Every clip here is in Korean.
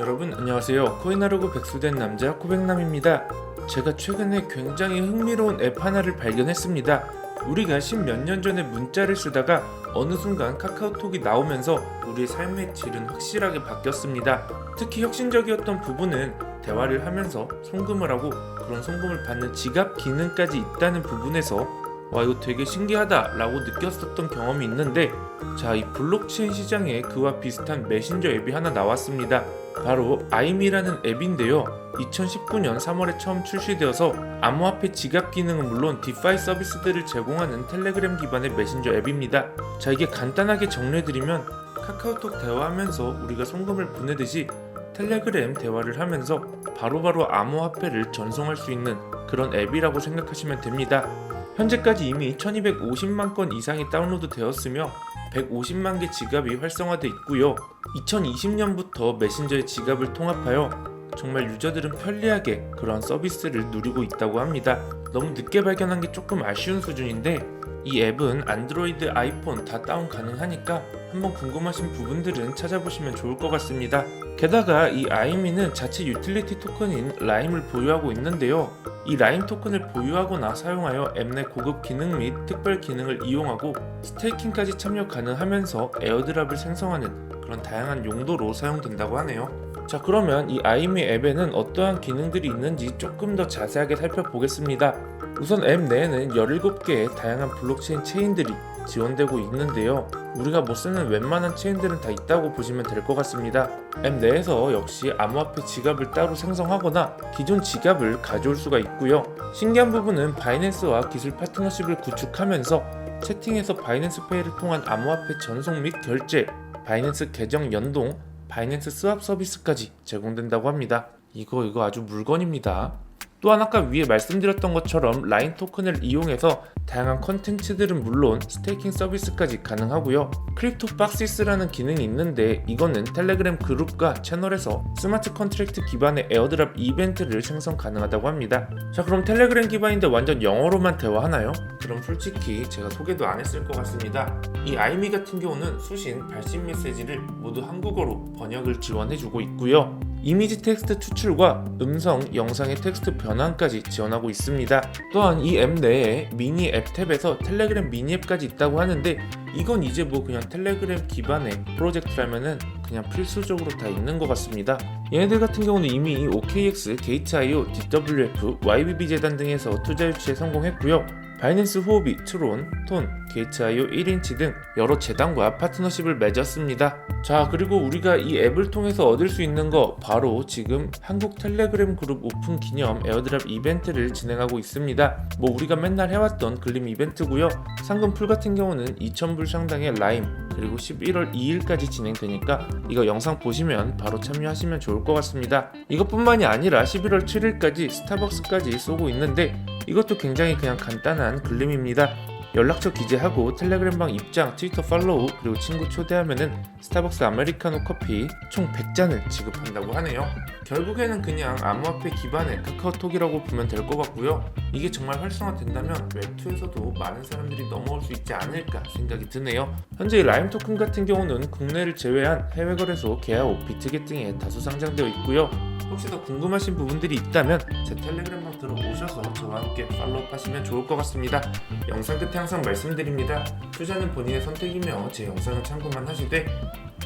여러분 안녕하세요. 코인하르고 백수된 남자 코백남입니다. 제가 최근에 굉장히 흥미로운 앱 하나를 발견했습니다. 우리가 십몇 년 전에 문자를 쓰다가 어느 순간 카카오톡이 나오면서 우리의 삶의 질은 확실하게 바뀌었습니다. 특히 혁신적이었던 부분은 대화를 하면서 송금을 하고 그런 송금을 받는 지갑 기능까지 있다는 부분에서 와 이거 되게 신기하다 라고 느꼈었던 경험이 있는데 자 이 블록체인 시장에 그와 비슷한 메신저 앱이 하나 나왔습니다. 바로 아이미라는 앱인데요. 2019년 3월에 처음 출시되어서 암호화폐 지갑 기능은 물론 디파이 서비스들을 제공하는 텔레그램 기반의 메신저 앱입니다. 자 이게 간단하게 정리해드리면 카카오톡 대화하면서 우리가 송금을 보내듯이 텔레그램 대화를 하면서 바로바로 암호화폐를 전송할 수 있는 그런 앱이라고 생각하시면 됩니다. 현재까지 이미 1250만 건 이상이 다운로드 되었으며 150만 개 지갑이 활성화돼 있고요. 2020년부터 메신저의 지갑을 통합하여 정말 유저들은 편리하게 그런 서비스를 누리고 있다고 합니다. 너무 늦게 발견한 게 조금 아쉬운 수준인데 이 앱은 안드로이드, 아이폰 다 다운 가능하니까 한번 궁금하신 부분들은 찾아보시면 좋을 것 같습니다. 게다가 이 아이미는 자체 유틸리티 토큰인 라임을 보유하고 있는데요. 이 라임 토큰을 보유하거나 사용하여 앱 내 고급 기능 및 특별 기능을 이용하고 스테이킹까지 참여 가능하면서 에어드랍을 생성하는 그런 다양한 용도로 사용된다고 하네요. 자 그러면 이 아이미 앱에는 어떠한 기능들이 있는지 조금 더 자세하게 살펴보겠습니다. 우선 앱 내에는 17개의 다양한 블록체인 체인들이 지원되고 있는데요. 우리가 못 쓰는 웬만한 체인들은 다 있다고 보시면 될 것 같습니다. 앱 내에서 역시 암호화폐 지갑을 따로 생성하거나 기존 지갑을 가져올 수가 있고요. 신기한 부분은 바이낸스와 기술 파트너십을 구축하면서 채팅에서 바이낸스 페이를 통한 암호화폐 전송 및 결제, 바이낸스 계정 연동, 바이낸스 스왑 서비스까지 제공된다고 합니다. 이거 이거 아주 물건입니다. 또한 아까 위에 말씀드렸던 것처럼 라인 토큰을 이용해서 다양한 컨텐츠들은 물론 스테이킹 서비스까지 가능하고요. 크립토 박시스라는 기능이 있는데 이거는 텔레그램 그룹과 채널에서 스마트 컨트랙트 기반의 에어드랍 이벤트를 생성 가능하다고 합니다. 자 그럼 텔레그램 기반인데 완전 영어로만 대화하나요? 그럼 솔직히 제가 소개도 안 했을 것 같습니다. 이 아이미 같은 경우는 수신, 발신 메시지를 모두 한국어로 번역을 지원해주고 있고요. 이미지 텍스트 추출과 음성, 영상의 텍스트 변환까지 지원하고 있습니다. 또한 이 앱 내에 미니 앱 탭에서 텔레그램 미니 앱까지 있다고 하는데 이건 이제 뭐 그냥 텔레그램 기반의 프로젝트라면은 그냥 필수적으로 다 있는 것 같습니다. 얘네들 같은 경우는 이미 OKX, 게이트.io, DWF, YBB 재단 등에서 투자 유치에 성공했고요. 바이낸스 후오비, 트론, 톤, 게이트.io 1인치 등 여러 재단과 파트너십을 맺었습니다. 자, 그리고 우리가 이 앱을 통해서 얻을 수 있는 거 바로 지금 한국 텔레그램 그룹 오픈 기념 에어드랍 이벤트를 진행하고 있습니다. 뭐 우리가 맨날 해왔던 글림 이벤트고요. 상금 풀 같은 경우는 2,000불 상당의 라임 그리고 11월 2일까지 진행되니까 이거 영상 보시면 바로 참여하시면 좋을 것 같습니다. 이것뿐만이 아니라 11월 7일까지 스타벅스까지 쏘고 있는데 이것도 굉장히 그냥 간단한 글림입니다. 연락처 기재하고 텔레그램방 입장, 트위터 팔로우, 그리고 친구 초대하면은 스타벅스 아메리카노 커피 총 100잔을 지급한다고 하네요. 결국에는 그냥 암호화폐 기반의 카카오톡이라고 보면 될 것 같고요. 이게 정말 활성화된다면 웹2에서도 많은 사람들이 넘어올 수 있지 않을까 생각이 드네요. 현재 이 라임 토큰 같은 경우는 국내를 제외한 해외 거래소 개하오, 비트겟 등에 다수 상장되어 있고요. 혹시 더 궁금하신 부분들이 있다면 제 텔레그램 방 들어 오셔서 저와 함께 팔로우 하시면 좋을 것 같습니다. 영상 끝에 항상 말씀드립니다. 투자는 본인의 선택이며 제 영상을 참고만 하시되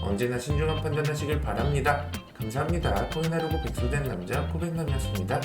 언제나 신중한 판단하시길 바랍니다. 감사합니다. 코인하려고 백수된 남자 코백남이었습니다.